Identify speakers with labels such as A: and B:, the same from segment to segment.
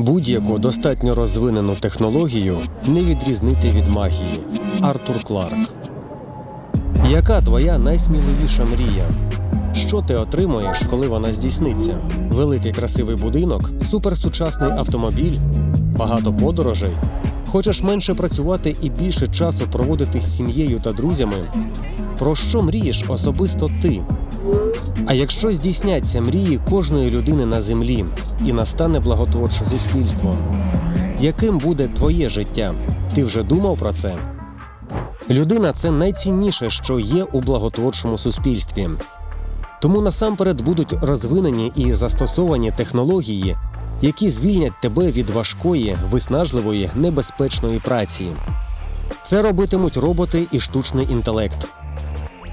A: Будь-яку достатньо розвинену технологію не відрізнити від магії. Артур Кларк. Яка твоя найсміливіша мрія? Що ти отримуєш, коли вона здійсниться? Великий красивий будинок, суперсучасний автомобіль, багато подорожей. Хочеш менше працювати і більше часу проводити з сім'єю та друзями? Про що мрієш особисто ти? А якщо здійсняться мрії кожної людини на землі і настане благотворче суспільство, яким буде твоє життя? Ти вже думав про це? Людина це найцінніше, що є у благотворчому суспільстві. Тому насамперед будуть розвинені і застосовані технології, які звільнять тебе від важкої, виснажливої, небезпечної праці. Це робитимуть роботи і штучний інтелект.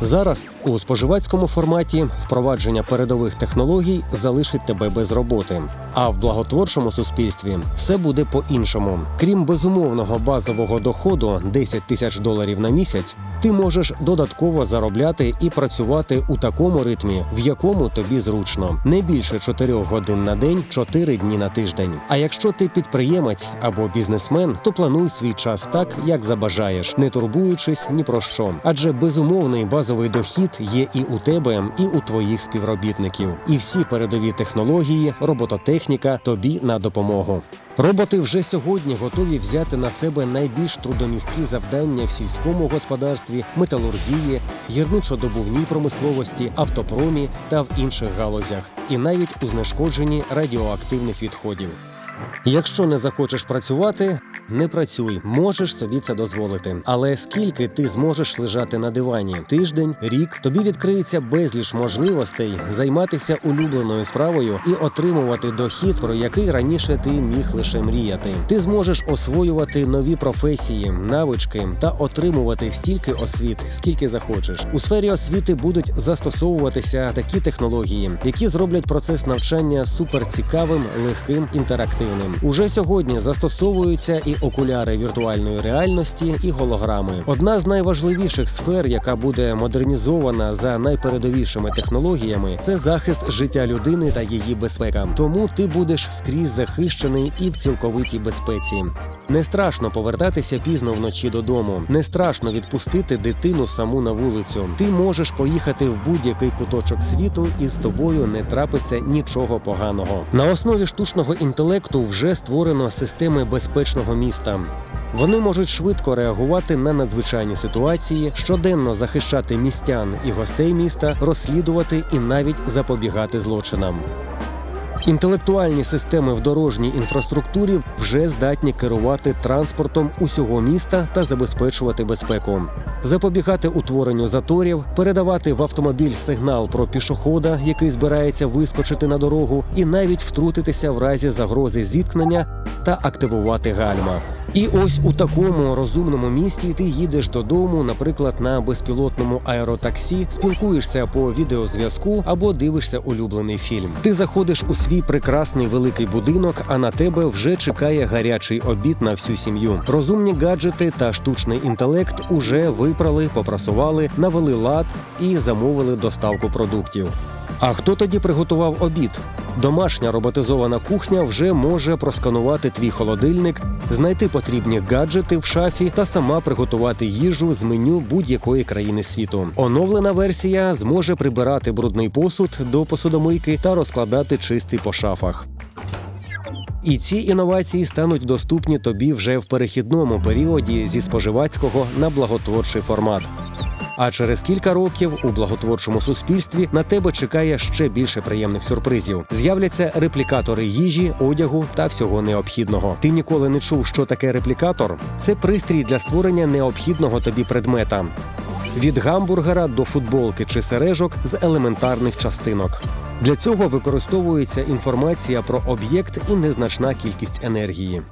A: Зараз у споживацькому форматі впровадження передових технологій залишить тебе без роботи. А в благотворчому суспільстві все буде по-іншому. Крім безумовного базового доходу 10 тисяч доларів на місяць, ти можеш додатково заробляти і працювати у такому ритмі, в якому тобі зручно, не більше 4 годин на день, 4 дні на тиждень. А якщо ти підприємець або бізнесмен, то плануй свій час так, як забажаєш, не турбуючись ні про що. Адже безумовний базовий дохід є і у тебе, і у твоїх співробітників. І всі передові технології, робототехніка тобі на допомогу. Роботи вже сьогодні готові взяти на себе найбільш трудомісткі завдання в сільському господарстві, металургії, гірничодобувній промисловості, автопромі та в інших галузях, і навіть у знешкодженні радіоактивних відходів. Якщо не захочеш працювати, не працюй, можеш собі це дозволити. Але скільки ти зможеш лежати на дивані? Тиждень, рік тобі відкриється безліч можливостей займатися улюбленою справою і отримувати дохід, про який раніше ти міг лише мріяти. Ти зможеш освоювати нові професії, навички та отримувати стільки освіт, скільки захочеш. У сфері освіти будуть застосовуватися такі технології, які зроблять процес навчання суперцікавим, легким, інтерактивним. Уже сьогодні застосовуються і окуляри віртуальної реальності, і голограми. Одна з найважливіших сфер, яка буде модернізована за найпередовішими технологіями, це захист життя людини та її безпека. Тому ти будеш скрізь захищений і в цілковитій безпеці. Не страшно повертатися пізно вночі додому. Не страшно відпустити дитину саму на вулицю. Ти можеш поїхати в будь-який куточок світу, і з тобою не трапиться нічого поганого. На основі штучного інтелекту вже створено системи безпечного міста. Вони можуть швидко реагувати на надзвичайні ситуації, щоденно захищати містян і гостей міста, розслідувати і навіть запобігати злочинам. Інтелектуальні системи в дорожній інфраструктурі вже здатні керувати транспортом усього міста та забезпечувати безпеку, запобігати утворенню заторів, передавати в автомобіль сигнал про пішохода, який збирається вискочити на дорогу, і навіть втрутитися в разі загрози зіткнення та активувати гальма. І ось у такому розумному місті ти їдеш додому, наприклад, на безпілотному аеротаксі, спілкуєшся по відеозв'язку або дивишся улюблений фільм. Ти заходиш у свій прекрасний великий будинок, а на тебе вже чекає гарячий обід на всю сім'ю. Розумні гаджети та штучний інтелект уже випрали, попрасували, навели лад і замовили доставку продуктів. А хто тоді приготував обід? Домашня роботизована кухня вже може просканувати твій холодильник, знайти потрібні гаджети в шафі та сама приготувати їжу з меню будь-якої країни світу. Оновлена версія зможе прибирати брудний посуд до посудомийки та розкладати чистий по шафах. І ці інновації стануть доступні тобі вже в перехідному періоді зі споживацького на благотворчий формат. А через кілька років у благотворчому суспільстві на тебе чекає ще більше приємних сюрпризів. З'являться реплікатори їжі, одягу та всього необхідного. Ти ніколи не чув, що таке реплікатор? Це пристрій для створення необхідного тобі предмета. Від гамбургера до футболки чи сережок з елементарних частинок. Для цього використовується інформація про об'єкт і незначна кількість енергії.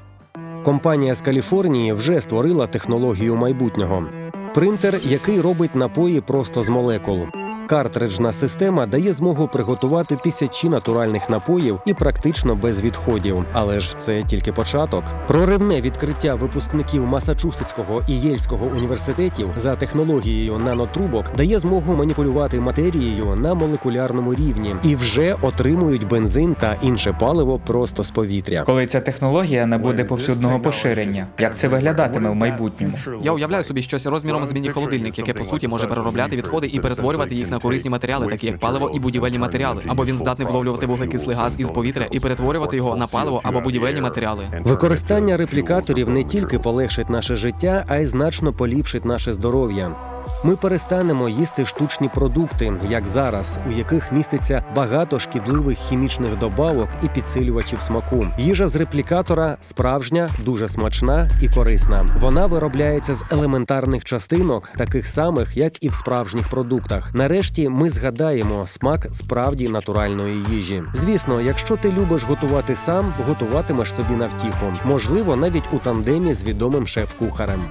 A: Компанія з Каліфорнії вже створила технологію майбутнього принтер, який робить напої просто з молекул. Картриджна система дає змогу приготувати тисячі натуральних напоїв і практично без відходів. Але ж це тільки початок. Проривне відкриття випускників Масачусетського і Єльського університетів за технологією нанотрубок дає змогу маніпулювати матерією на молекулярному рівні і вже отримують бензин та інше паливо просто з повітря.
B: Коли ця технологія набуде повсюдного поширення, як це виглядатиме в майбутньому?
C: Я уявляю собі щось розміром з міні-холодильник, яке по суті може переробляти відходи і перетворювати їх на корисні матеріали, такі як паливо і будівельні матеріали. Або він здатний вловлювати вуглекислий газ із повітря і перетворювати його на паливо або будівельні матеріали.
A: Використання реплікаторів не тільки полегшить наше життя, а й значно поліпшить наше здоров'я. Ми перестанемо їсти штучні продукти, як зараз, у яких міститься багато шкідливих хімічних добавок і підсилювачів смаку. Їжа з реплікатора справжня, дуже смачна і корисна. Вона виробляється з елементарних частинок, таких самих, як і в справжніх продуктах. Нарешті ми згадаємо смак справді натуральної їжі. Звісно, якщо ти любиш готувати сам, готуватимеш собі на втіху. Можливо, навіть у тандемі з відомим шеф-кухарем.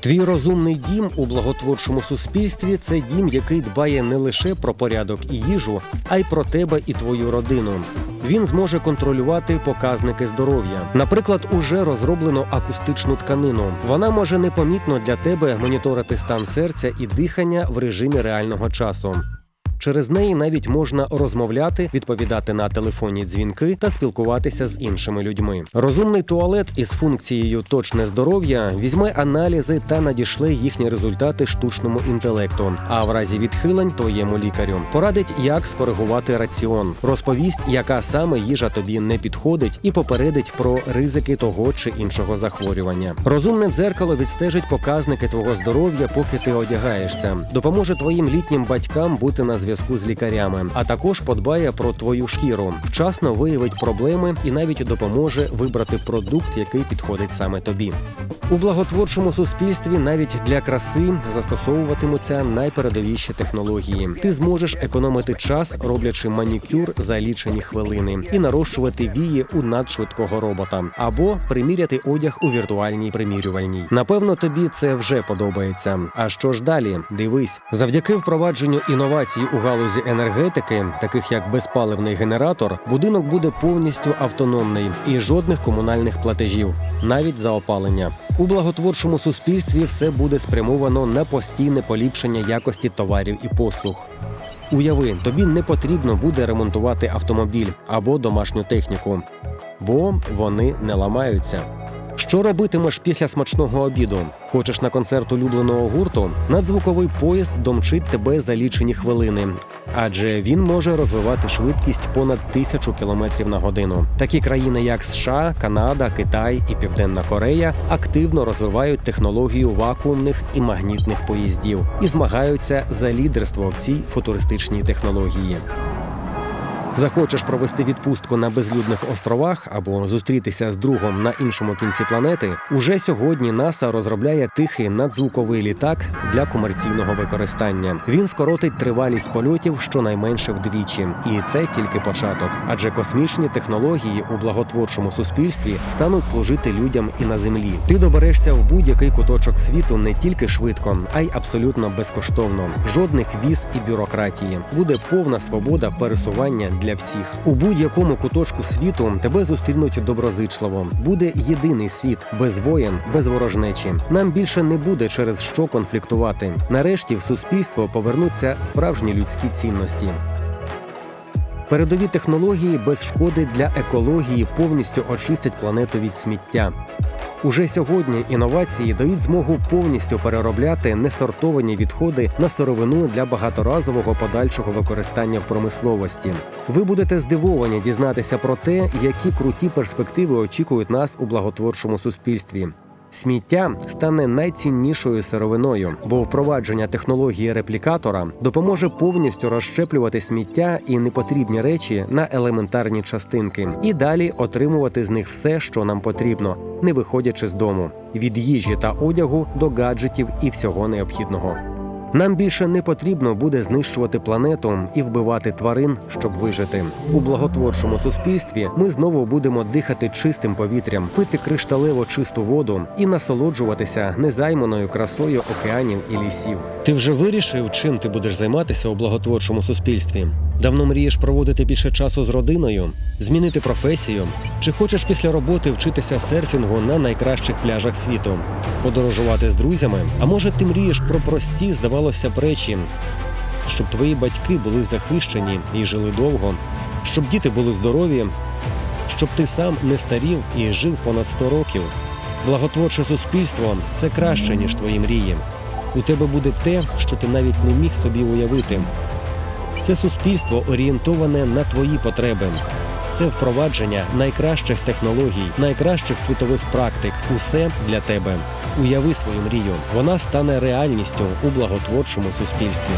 A: Твій розумний дім у благотворчому суспільстві це дім, який дбає не лише про порядок і їжу, а й про тебе і твою родину. Він зможе контролювати показники здоров'я. Наприклад, уже розроблено акустичну тканину. Вона може непомітно для тебе моніторити стан серця і дихання в режимі реального часу. Через неї навіть можна розмовляти, відповідати на телефонні дзвінки та спілкуватися з іншими людьми. Розумний туалет із функцією точне здоров'я візьме аналізи та надішле їхні результати штучному інтелекту. А в разі відхилень твоєму лікарю порадить, як скоригувати раціон, розповість, яка саме їжа тобі не підходить, і попередить про ризики того чи іншого захворювання. Розумне дзеркало відстежить показники твого здоров'я, поки ти одягаєшся, допоможе твоїм літнім батькам бути на зв'язку з лікарями, а також подбає про твою шкіру, вчасно виявить проблеми і навіть допоможе вибрати продукт, який підходить саме тобі. У благотворчому суспільстві навіть для краси застосовуватимуться найпередовіші технології. Ти зможеш економити час, роблячи манікюр за лічені хвилини, і нарощувати вії у надшвидкого робота, або приміряти одяг у віртуальній примірювальній. Напевно, тобі це вже подобається. А що ж далі? Дивись, завдяки впровадженню інновацій у галузі енергетики, таких як безпаливний генератор, будинок буде повністю автономний і жодних комунальних платежів, навіть за опалення. У благотворчому суспільстві все буде спрямовано на постійне поліпшення якості товарів і послуг. Уяви, тобі не потрібно буде ремонтувати автомобіль або домашню техніку, бо вони не ламаються. Що робитимеш після смачного обіду? Хочеш на концерт улюбленого гурту? Надзвуковий поїзд домчить тебе за лічені хвилини, адже він може розвивати швидкість понад тисячу кілометрів на годину. Такі країни, як США, Канада, Китай і Південна Корея, активно розвивають технологію вакуумних і магнітних поїздів і змагаються за лідерство в цій футуристичній технології. Захочеш провести відпустку на безлюдних островах або зустрітися з другом на іншому кінці планети? Уже сьогодні НАСА розробляє тихий надзвуковий літак для комерційного використання. Він скоротить тривалість польотів щонайменше вдвічі, і це тільки початок. Адже космічні технології у благотворчому суспільстві стануть служити людям і на землі. Ти доберешся в будь-який куточок світу не тільки швидко, а й абсолютно безкоштовно. Жодних віз і бюрократії. Буде повна свобода пересування для всіх. У будь-якому куточку світу тебе зустрінуть доброзичливо. Буде єдиний світ без воєн, без ворожнечі. Нам більше не буде через що конфліктувати. Нарешті в суспільство повернуться справжні людські цінності. Передові технології без шкоди для екології повністю очистять планету від сміття. Уже сьогодні інновації дають змогу повністю переробляти несортовані відходи на сировину для багаторазового подальшого використання в промисловості. Ви будете здивовані дізнатися про те, які круті перспективи очікують нас у благотворчому суспільстві. Сміття стане найціннішою сировиною, бо впровадження технології реплікатора допоможе повністю розщеплювати сміття і непотрібні речі на елементарні частинки, і далі отримувати з них все, що нам потрібно, не виходячи з дому від їжі та одягу до гаджетів і всього необхідного. Нам більше не потрібно буде знищувати планету і вбивати тварин, щоб вижити. У благотворчому суспільстві ми знову будемо дихати чистим повітрям, пити кришталево чисту воду і насолоджуватися незайманою красою океанів і лісів. Ти вже вирішив, чим ти будеш займатися у благотворчому суспільстві? Давно мрієш проводити більше часу з родиною, змінити професію? Чи хочеш після роботи вчитися серфінгу на найкращих пляжах світу, подорожувати з друзями? А може, ти мрієш про прості, здавалося б, речі, щоб твої батьки були захищені і жили довго, щоб діти були здорові, щоб ти сам не старів і жив понад 100 років. Благотворче суспільство це краще, ніж твої мрії. У тебе буде те, що ти навіть не міг собі уявити. Це суспільство орієнтоване на твої потреби. Це впровадження найкращих технологій, найкращих світових практик. Усе для тебе. Уяви свою мрію. Вона стане реальністю у благотворчому суспільстві.